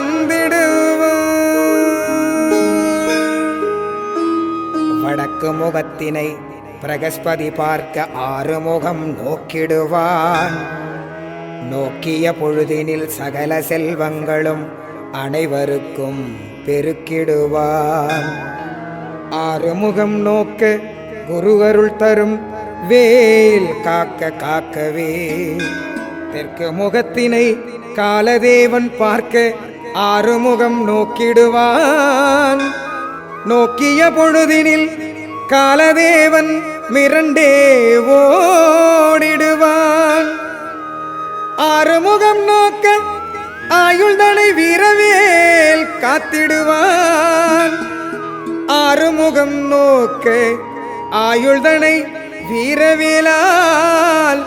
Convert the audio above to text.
வந்திடுவான் வடக்கு முகத்தினை பிரகஸ்பதி பார்க்க ஆறுமுகம் நோக்கிடுவான். நோக்கிய பொழுதினில் சகல செல்வங்களும் அனைவருக்கும் பெருக்கிடுவான். ஆறுமுகம் நோக்க குரு அருள் தரும் வேல் காக்க காக்கவே. தெற்கு முகத்தினை காலதேவன் பார்க்க ஆறுமுகம் நோக்கிடுவான். நோக்கிய பொழுதினில் காலதேவன் மிரண்டே ஓடிடுவான். ஆறுமுகம் நோக்க ஆயுள்தனை வீரவேல் காத்திடுவான். ஆறுமுகம் நோக்க ஆயுள்தனை வீரவேலால்